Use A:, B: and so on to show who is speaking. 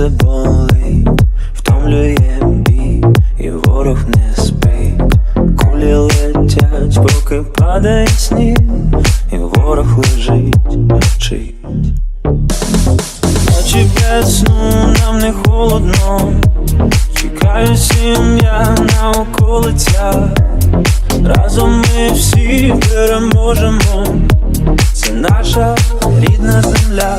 A: серце болить, втомлює бій, і ворог не спить. Кулі летять, поки падає сніг, і ворог лежить, мовчить. Ночі без сну нам не холодно, чекаю сім'я на околицях. Разом ми всі переможемо. Це наша рідна земля.